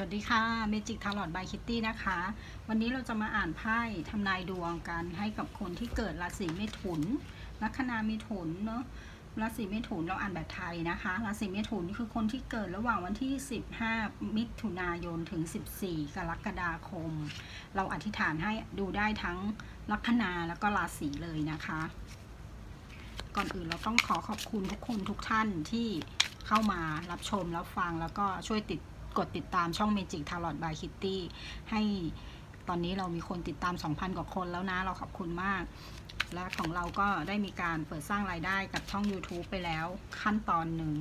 สวัสดีค่ะเมจิกทาร์ลอดบายคิตตี้นะคะ วันนี้เราจะมาอ่านไพ่ทำนายดวงกันให้กับคนที่เกิดราศีเมถุน ลัคนาเมถุนเนาะราศีเมถุนเราอ่านแบบไทยนะคะราศีเมถุนคือคนที่เกิดระหว่างวันที่ 15 มิถุนายนถึง 14 กรกฎาคม เราอธิษฐานให้ดูได้ทั้งลัคนาแล้วก็ราศีเลยนะคะ ก่อนอื่นเราต้องขอขอบคุณทุกคนทุกท่านที่เข้ามารับชมรับฟังแล้วก็ช่วยติด กดติดตามช่อง Magic Tarot by Kitty ให้ตอนนี้เรามีคนติดตาม 2,000 กว่าคนแล้วนะ เราขอบคุณมาก และของเราก็ได้มีการเปิดสร้างรายได้กับช่อง YouTube ไปแล้วขั้นตอนหนึ่ง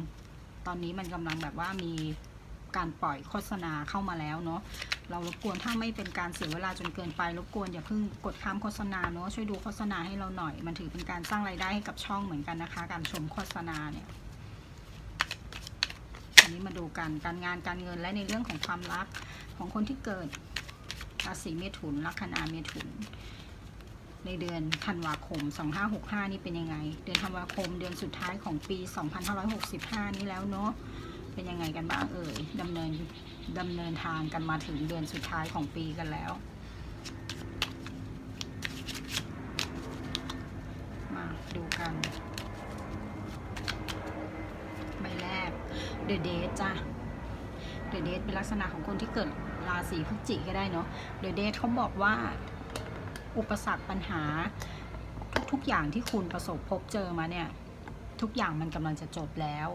ตอนนี้มันกำลังแบบว่ามีการปล่อยโฆษณาเข้ามาแล้วเนาะ เรารบกวนถ้าไม่เป็นการเสียเวลาจนเกินไป รบกวนอย่าเพิ่งกดข้ามโฆษณาเนาะ ช่วยดูโฆษณาให้เราหน่อย มันถือเป็นการสร้างรายได้ให้กับช่องเหมือนกันนะคะ การชมโฆษณาเนี่ย อันนี้มาดูกันการงานการเงินและในเรื่องของความรักของคนที่เกิดราศีเมถุนลัคนาเมถุน ในเดือนธันวาคม 2565 นี่เป็นยังไง เดือนธันวาคมเดือนสุดท้ายของปี 2565 นี้แล้วเนาะเป็นยังไงกันบ้างเอ่ยดำเนินดำเนินทางกันมาถึงเดือนสุดท้ายของปีกันแล้วมาดูกัน ใบแรก เดอะเดทจ้ะเดอะเดทเป็นลักษณะของคนที่เกิดราศีพฤศจิกก็ได้เนาะเดอะเดทเขาบอกว่า อุปสรรคปัญหา ทุกๆอย่างที่คุณประสบพบเจอมาเนี่ยทุกอย่างมันกำลังจะจบแล้ว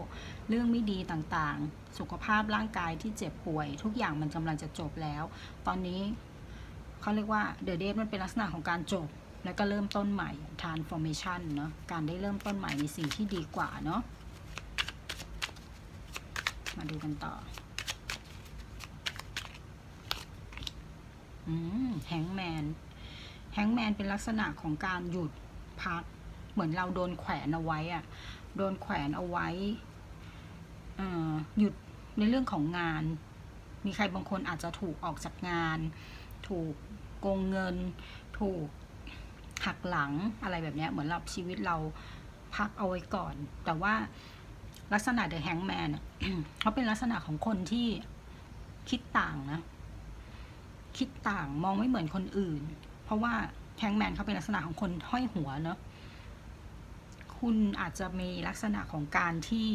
เรื่องไม่ดีต่างๆ สุขภาพร่างกายที่เจ็บป่วย ทุกอย่างมันกำลังจะจบแล้ว ตอนนี้เขาเรียกว่าเดอะเดทมันเป็นลักษณะของการจบ แล้วก็เริ่มต้นใหม่ transformation เนาะการได้เริ่มต้นใหม่ในสิ่งที่ดีกว่าเนาะ มาดูกันต่อ อืมแฮงแมน แฮงแมนเป็นลักษณะของการหยุดพัก เหมือนเราโดนแขวนเอาไว้อะโดนแขวนเอาไว้หยุดในเรื่องของงาน มีใครบางคนอาจจะถูกออกจากงาน ถูกโกงเงิน ถูกหักหลังอะไรแบบนี้เหมือนเราชีวิตเราพักเอาไว้ก่อน แต่ว่า ลักษณะเดอะแฮงแมนเขาเป็นลักษณะของคนที่คิดต่างนะ คิดต่างมองไม่เหมือนคนอื่น เพราะว่าแฮงแมนเขาเป็นลักษณะของคนห้อยหัวเนาะคุณอาจจะมีลักษณะของการที่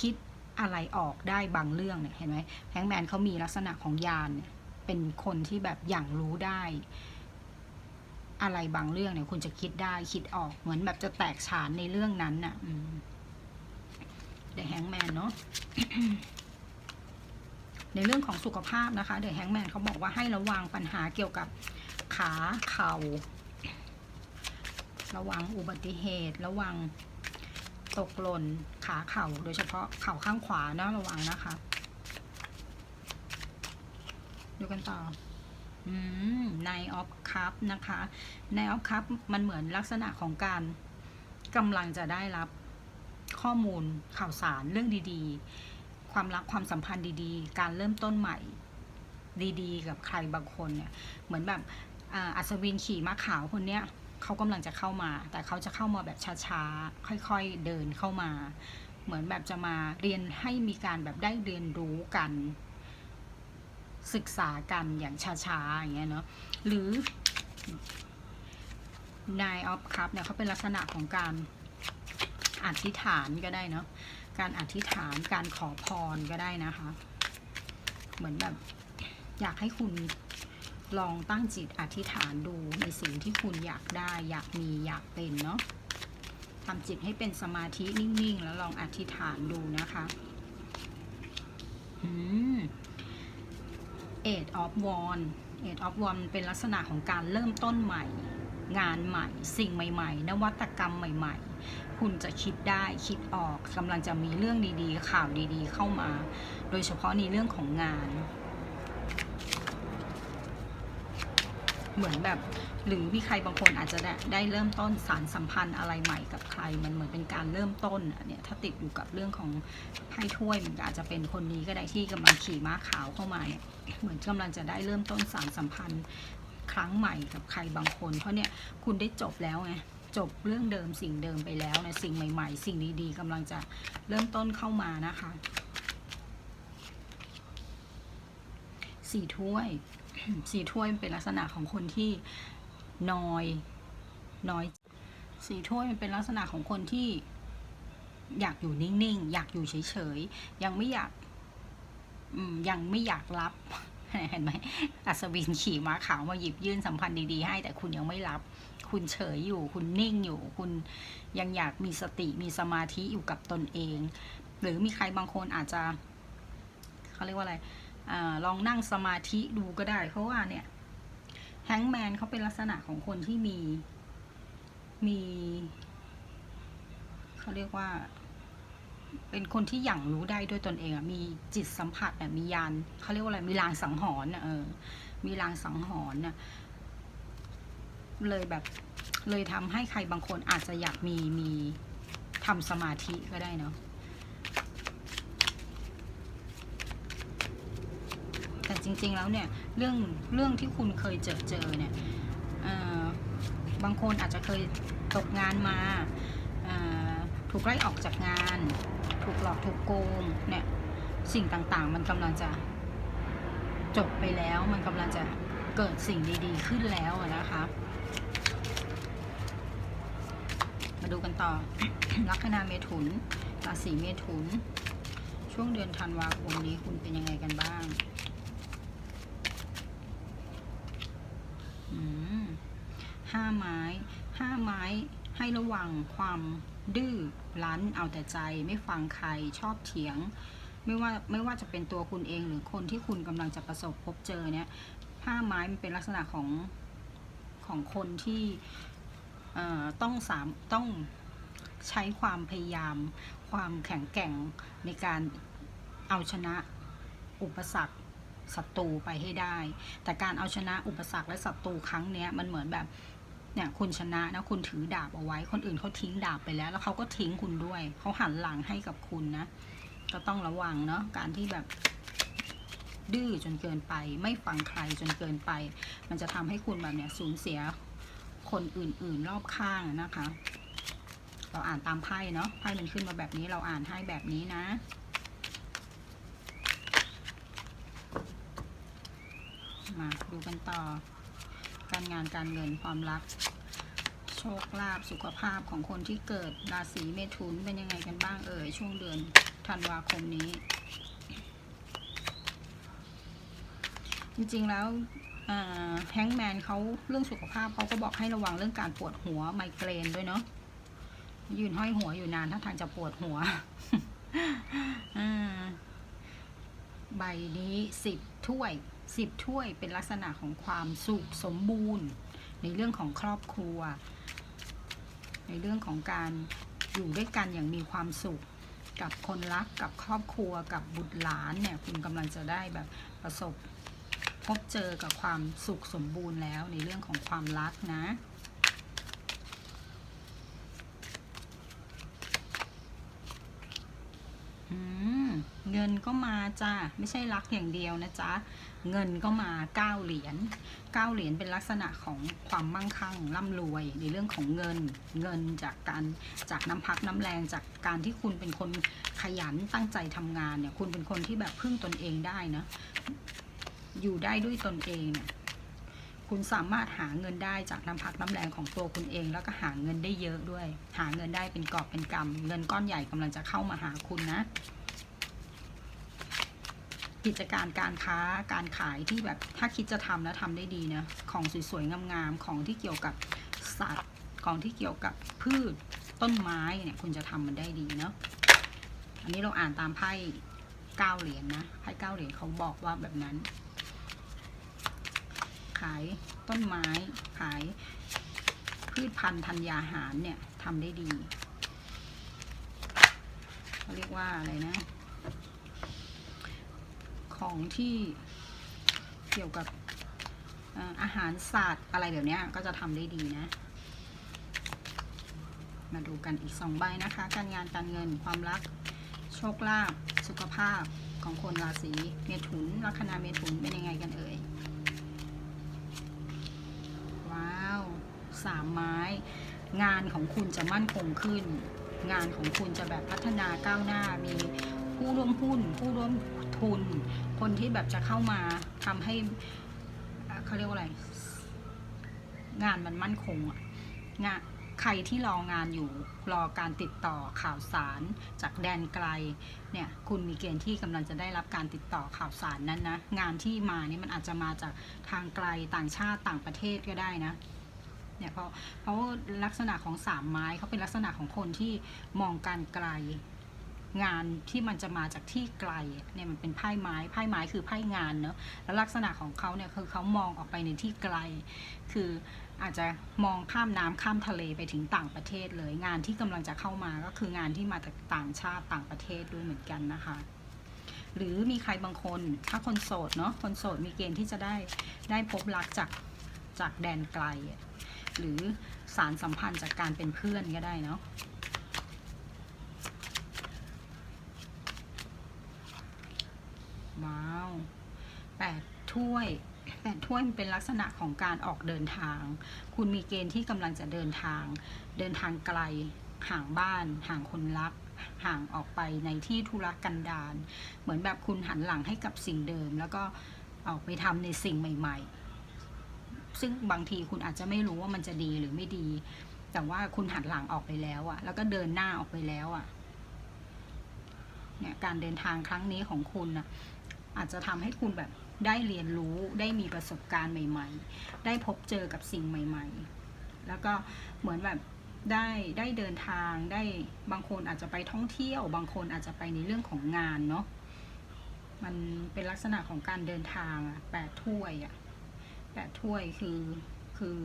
คิดอะไรออกได้บางเรื่องเนี่ยเห็นไหมแฮงแมนเขามีลักษณะของยานเนี่ยเป็นคนที่แบบอย่างรู้ได้ อะไรบางเรื่องเนี่ยคุณจะคิดได้คิดออกเหมือนแบบจะแตกฉานในเรื่องนั้นน่ะ เดอะแฮงแมนเนาะในเรื่องของสุขภาพนะคะเดอะแฮงแมนเขาบอกว่าให้ระวังปัญหาเกี่ยวกับขาเข่า ระวังอุบัติเหตุ ระวังตกหล่นขาเข่า โดยเฉพาะเข่าข้างขวานะระวังนะคะดูกันต่อในออฟคัพนะคะในออฟคัพมันเหมือนลักษณะของการกำลังจะได้รับ ข้อมูลข่าวสารเรื่องดีๆ ความรักความสัมพันธ์ดีๆ การเริ่มต้นใหม่ดีๆ กับใครบางคนเนี่ยเหมือนแบบอัศวินขี่ม้าขาวคนเนี้ยเขากำลังจะเข้ามา แต่เขาจะเข้ามาแบบช้าๆ ค่อยๆเดินเข้ามา เหมือนแบบจะมาเรียนให้มีการแบบได้เรียนรู้กัน ศึกษากันอย่างช้าๆอย่างเงี้ยเนาะหรือ Nine of Cup เนี่ยเขาเป็นลักษณะของการ อธิษฐานก็ได้เนาะการอธิษฐานการขอพรก็ได้นะคะ เหมือนแบบอยากให้คุณลองตั้งจิตอธิษฐานดูในสิ่งที่คุณอยากได้ อยากมีอยากเป็นเนาะทำจิตให้เป็นสมาธินิ่งๆ แล้วลองอธิษฐานดูนะคะเอืม Eight of Wands Eight of Wands เป็นลักษณะของการเริ่มต้นใหม่ งานใหม่ สิ่งใหม่ ๆ นวัตกรรมใหม่ ๆ คุณจะคิดได้คิดออกกำลังจะมีเรื่องดีๆ ข่าวดีๆ เข้ามา โดยเฉพาะในเรื่องของงาน เหมือนแบบหรือมีใครบางคนอาจจะได้ได้เริ่มต้นสารสัมพันธ์อะไรใหม่กับใคร มันเหมือนเป็นการเริ่มต้นอะเนี่ยถ้าติดอยู่กับเรื่องของไพ่ถ้วยมันอาจจะเป็นคนนี้ก็ได้ที่กำลังขี่ม้าขาวเข้ามาเนี่ยเหมือนกำลังจะได้เริ่มต้นสารสัมพันธ์ครั้งใหม่กับใครบางคน เพราะเนี่ยคุณได้จบแล้วไง จบเรื่องเดิมสิ่งเดิมไปแล้วนี่ยสิ่งใหม่ ๆ สิ่งดีๆกำลังจะเริ่มต้นเข้ามานะคะสี่ถ้วยสี่ถ้วยเป็นลักษณะของคนที่นอยน้อยสี่ถ้วยมันเป็นลักษณะของคนที่อยากอยู่นิ่งๆ อยากอยู่เฉยๆ ยังไม่อยากยังไม่อยากรับเห็นไหมอัศวินขี่ม้าขาวมาหยิบยื่นสัมพันธ์ดีๆให้ แต่คุณยังไม่รับ คุณเฉยอยู่ คุณนิ่งอยู่ คุณยังอยากมีสติมีสมาธิอยู่กับตนเอง หรือมีใครบางคนอาจจะเขาเรียกว่าอะไรอลองนั่งสมาธิดูก็ได้ เพราะว่าเนี่ยแฮงแมนเขาเป็นลักษณะของคนที่มีมีเขาเรียกว่า เป็นคนที่อย่างรู้ได้ด้วยตนเองอะมีจิตสัมผัสอะมียานเขาเรียกว่าอะไรมีลางสังหรณ์เออมีลางสังหรณ์อะ เลยแบบเลยทำให้ใครบางคนอาจจะอยากมีมีทำสมาธิก็ได้เนาะแต่จริง ๆ แล้วเนี่ยเรื่องเรื่องที่คุณเคยเจอเจอเนี่ยบางคนอาจจะเคยตกงานมาถูกไล่ออกจากงาน ถูกหลอกถูกโกงเนี่ยสิ่งต่างๆ มันกำลังจะจบไปแล้ว มันกำลังจะเกิดสิ่งดี ๆ ขึ้นแล้วนะคะ มา ดูกันต่อ ลัคนาเมถุน ราศีเมถุน ช่วงเดือนธันวาคมนี้คุณเป็นยังไงกันบ้างอืมห้าไม้ห้าไม้ให้ระวังความดื้อรั้นเอาแต่ใจไม่ฟังใครชอบเถียง ไม่ว่าไม่ว่าจะเป็นตัวคุณเองหรือคนที่คุณกำลังจะประสบพบเจอเนี่ยห้าไม้มันเป็นลักษณะของของคนที่ ต้องสามต้องใช้ความพยายาม ความแข็งแกร่งในการเอาชนะอุปสรรคศัตรูไปให้ได้ แต่การเอาชนะอุปสรรคและศัตรูครั้งเนี้ยมันเหมือนแบบเนี่ยคุณชนะนะคุณถือดาบเอาไว้ คนอื่นเขาทิ้งดาบไปแล้ว แล้วเขาก็ทิ้งคุณด้วย เขาหันหลังให้กับคุณนะ ก็ต้องระวังเนาะการที่แบบดื้อจนเกินไป ไม่ฟังใครจนเกินไป มันจะทำให้คุณแบบเนี้ยสูญเสีย คนอื่นๆ รอบข้างนะคะ เราอ่านตามไพ่เนาะไพ่มันขึ้นมาแบบนี้เราอ่านให้แบบนี้นะ มาดูกันต่อ การงานการเงินความรัก โชคลาภสุขภาพของคนที่เกิดราศีเมถุนเป็นยังไงกันบ้างเอ่ยช่วงเดือนธันวาคมนี้ จริงๆแล้ว แฮงแมนเขาเรื่องสุขภาพเขาก็บอกให้ระวังเรื่องการปวดหัวไมเกรนด้วยเนาะยืนห้อยหัวอยู่นานถ้าทางจะปวดหัวใบนี้สิบถ้วยสิบถ้วยเป็นลักษณะของความสุขสมบูรณ์ ในเรื่องของครอบครัว ในเรื่องของการอยู่ด้วยกันอย่างมีความสุขกับคนรักกับครอบครัวกับบุตรหลานเนี่ย คุณกำลังจะได้แบบประสบ บเจอกับความสุขสมบูรณ์แล้วในเรื่องของความรักนะ เงินก็มาจ้าไม่ใช่รักอย่างเดียวนะจ๊ะ เงินก็มาเก้าเหรียญเก้าเหรียญเป็นลักษณะของความมั่งคั่งร่ำรวยในเรื่องของเงิน เงินจากการจากน้ำพักน้ำแรงจากการที่คุณเป็นคนขยันตั้งใจทำงานเนี่ย คุณเป็นคนที่แบบพึ่งตนเองได้นะ อยู่ได้ด้วยตนเองเนี่ยคุณสามารถหาเงินได้จากน้ำพักน้ำแรงของตัวคุณเอง แล้วก็หาเงินได้เยอะด้วย หาเงินได้เป็นกอบเป็นกำเงินก้อนใหญ่กำลังจะเข้ามาหาคุณนะ กิจการการค้าการขายที่แบบถ้าคิดจะทำแล้วทำได้ดีนะของสวยๆงามๆของที่เกี่ยวกับสัตว์ของที่เกี่ยวกับพืชต้นไม้เนี่ยคุณจะทำมันได้ดีเนาะอันนี้เราอ่านตามไพ่เก้าเหรียญนะไพ่เก้าเหรียญเขาบอกว่าแบบนั้น ขายต้นไม้ขายพืชพันธุ์ธัญญาหารเนี่ยทำได้ดีเขาเรียกว่าอะไรนะ ของที่เกี่ยวกับเอ่ออาหารสัตว์อะไรแบบเนี้ยก็จะทำได้ดีนะ มาดูกันอีกสองใบนะคะ การงานการเงินความรัก โชคลาภสุขภาพของคนราศีเมถุนลัคนาเมถุนเป็นยังไงกันเอ่ย ว้าว สามไม้ งานของคุณจะมั่นคงขึ้น งานของคุณจะแบบพัฒนาก้าวหน้ามีผู้ร่วมหุ้น ผู้ร่วมทุน คนที่แบบจะเข้ามาทำให้เขาเรียกว่าอะไร งานมันมั่นคงอะงานใครที่รองานอยู่รอการติดต่อข่าวสารจากแดนไกลเนี่ยคุณมีเกณฑ์ที่กำลังจะได้รับการติดต่อข่าวสารนั้นนะงานที่มานี่มันอาจจะมาจากทางไกลต่างชาติต่างประเทศก็ได้นะ เนี่ยเพราะเพราะลักษณะของสามไม้เขาเป็นลักษณะของคนที่มองการไกล งานที่มันจะมาจากที่ไกลเนี่ยมันเป็นไพ่ไม้ไพ่ไม้คือไพ่งานเนอะแล้วลักษณะของเขาเนี่ยคือเขามองออกไปในที่ไกล คืออาจจะมองข้ามน้ำข้ามทะเลไปถึงต่างประเทศเลย งานที่กำลังจะเข้ามาก็คืองานที่มาจากต่างชาติต่างประเทศด้วยเหมือนกันนะคะหรือมีใครบางคนถ้าคนโสดเนาะคนโสดมีเกณฑ์ที่จะได้ได้พบรักจากจากแดนไกล หรือสารสัมพันธ์จากการเป็นเพื่อนก็ได้เนาะว้าวแปดถ้วยแปดถ้วยมันเป็นลักษณะของการออกเดินทาง คุณมีเกณฑ์ที่กำลังจะเดินทาง เดินทางไกล ห่างบ้าน ห่างคนรัก ห่างออกไปในที่ธุรกันดารเหมือนแบบคุณหันหลังให้กับสิ่งเดิม แล้วก็ออกไปทำในสิ่งใหม่ ๆ ซึ่งบางทีคุณอาจจะไม่รู้ว่ามันจะดีหรือไม่ดี แต่ว่าคุณหันหลังออกไปแล้วอะแล้วก็เดินหน้าออกไปแล้วอะเนี่ยการเดินทางครั้งนี้ของคุณอะอาจจะทำให้คุณแบบได้เรียนรู้ได้มีประสบการณ์ใหม่ ๆ ได้พบเจอกับสิ่งใหม่ ๆ แล้วก็เหมือนแบบได้ได้เดินทางได้บางคนอาจจะไปท่องเที่ยว บางคนอาจจะไปในเรื่องของงานเนาะมันเป็นลักษณะของการเดินทางอะแปดถ้วยอะ แปดถ้วยคือคือ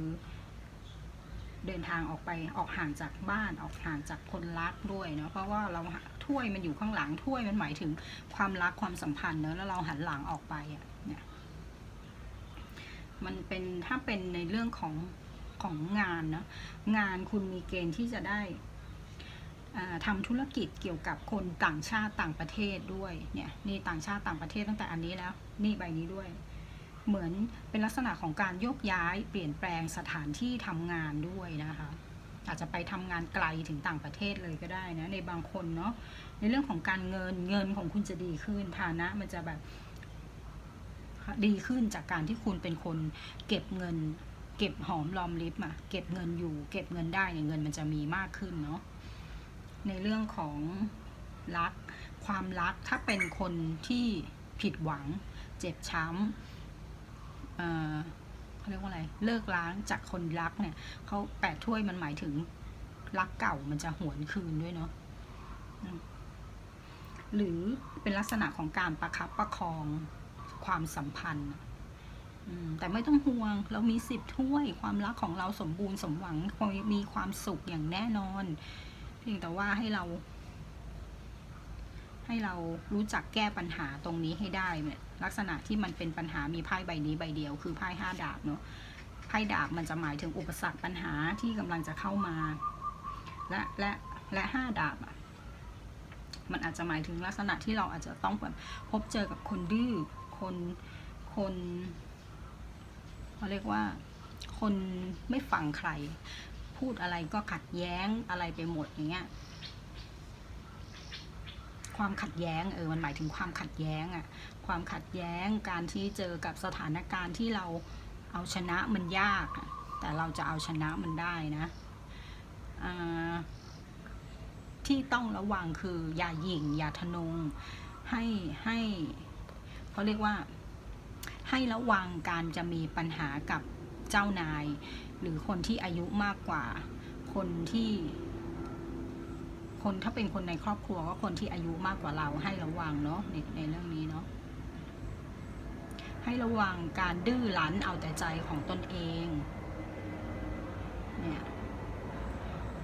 เดินทางออกไปออกห่างจากบ้านออกห่างจากคนรักด้วยเนาะเพราะว่าเราถ้วยมันอยู่ข้างหลังถ้วยมันหมายถึงความรักความสัมพันธ์เนอะแล้วเราหันหลังออกไปอะเนี่ยมันเป็นถ้าเป็นในเรื่องของของงานเนาะงานคุณมีเกณฑ์ที่จะได้ทำธุรกิจเกี่ยวกับคนต่างชาติต่างประเทศด้วยเนี่ยนี่ต่างชาติต่างประเทศตั้งแต่อันนี้แล้ว นี่ใบนี้ด้วย เหมือนเป็นลักษณะของการโยกย้ายเปลี่ยนแปลงสถานที่ทำงานด้วยนะคะอาจจะไปทำงานไกลถึงต่างประเทศเลยก็ได้นะในบางคนเนาะในเรื่องของการเงินเงินของคุณจะดีขึ้นฐานะ มันจะแบบดีขึ้นจากการที่คุณเป็นคนเก็บเงิน เก็บหอมรอมริบอะเก็บเงินอยู่ เก็บเงินได้เนี่ยเงินมันจะมีมากขึ้นเนาะในเรื่องของรัก ความรักถ้าเป็นคนที่ผิดหวัง เจ็บช้ำ เขาเรียกว่าอะไร เลิกล้างจากคนรักเนี่ยเขาแปดถ้วยมันหมายถึงรักเก่ามันจะหวนคืนด้วยเนาะหรือเป็นลักษณะของการประคับประคองความสัมพันธ์แต่ไม่ต้องห่วง เรามีสิบถ้วยความรักของเราสมบูรณ์สมหวังมีความสุขอย่างแน่นอน เพียงแต่ว่าให้เรา ให้เรารู้จักแก้ปัญหาตรงนี้ให้ได้เนี่ย ลักษณะที่มันเป็นปัญหามีไพ่ใบนี้ใบเดียว คือไพ่ห้าดาบเนาะไพ่ดาบมันจะหมายถึงอุปสรรคปัญหาที่กำลังจะเข้ามา และและและห้าดาบอะมันอาจจะหมายถึงลักษณะที่เราอาจจะต้องแบบพบเจอกับคนดื้อคนคนเขาเรียกว่าคนไม่ฟังใคร พูดอะไรก็ขัดแย้งอะไรไปหมดอย่างเงี้ยความขัดแย้งเออมันหมายถึงความขัดแย้งอะ ความขัดแย้ง การที่เจอกับสถานการณ์ที่เราเอาชนะมันยาก แต่เราจะเอาชนะมันได้นะที่ต้องระวังคืออย่าหยิ่งอย่าทะนงให้ให้เขาเรียกว่าให้ระวังการจะมีปัญหากับเจ้านาย หรือคนที่อายุมากกว่า คนที่ คนถ้าเป็นคนในครอบครัวก็คนที่อายุมากกว่าเราให้ระวังเนาะในในเรื่องนี้เนาะ ให้ระวังการดื้อรั้นเอาแต่ใจของตนเอง เนี่ย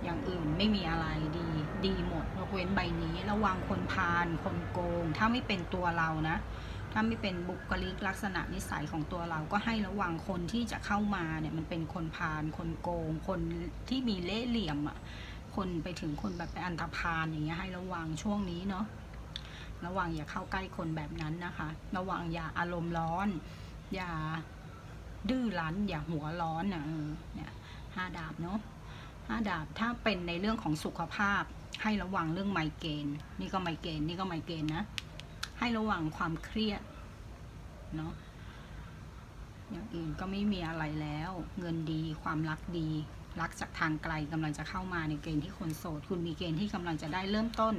อย่างอื่นไม่มีอะไรดี ดีหมดยกเว้นใบนี้ ระวังคนพาล คนโกง ถ้าไม่เป็นตัวเรานะ ถ้าไม่เป็นบุคลิกลักษณะนิสัยของตัวเราก็ให้ระวังคนที่จะเข้ามาเนี่ยมันเป็นคนพาล คนโกง คนที่มีเล่ห์เหลี่ยมอะ คนไปถึงคนแบบเป็นอันธพาลอย่างเงี้ยให้ระวังช่วงนี้เนาะ ระวังอย่าเข้าใกล้คนแบบนั้นนะคะ ระวังอย่าอารมณ์ร้อน อย่าดื้อรั้น อย่าหัวร้อนนะเออเนี่ยห้าดาบเนาะห้าดาบถ้าเป็นในเรื่องของสุขภาพ ให้ระวังเรื่องไมเกรนนี่ก็ไมเกรนนี่ก็ไมเกรนนะ ให้ระวังความเครียดเนาะอย่างอื่นก็ไม่มีอะไรแล้ว เงินดีความรักดี รักจากทางไกลกำลังจะเข้ามาในเกณฑ์ที่คนโสด คุณมีเกณฑ์ที่กำลังจะได้เริ่มต้น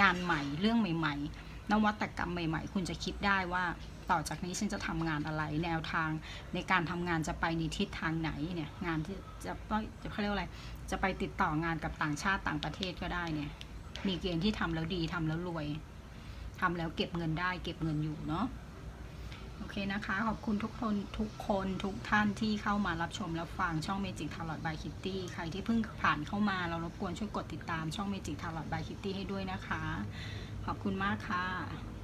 งานใหม่ เรื่องใหม่ๆ นวัตกรรมใหม่ ๆ คุณจะคิดได้ว่าต่อจากนี้ฉันจะทำงานอะไรแนวทางในการทำงานจะไปในทิศทางไหนเนี่ยงานที่จะต้องจะเขาเรียกว่าอะไร จะไปติดต่องานกับต่างชาติต่างประเทศก็ได้เนี่ย มีเกณฑ์ที่ทำแล้วดีทำแล้วรวยทำแล้วเก็บเงินได้ เก็บเงินอยู่เนาะ โอเคนะคะ ขอบคุณทุกคนทุกคนทุกท่านที่เข้ามารับชมรับฟังช่องเมจิกทาร์ลอตบายคิตตี้ใครที่เพิ่งผ่านเข้ามาเรารบกวนช่วยกดติดตามช่องเมจิกทาร์ลอตบายคิตตี้ให้ด้วยนะคะ ขอบคุณมากค่ะ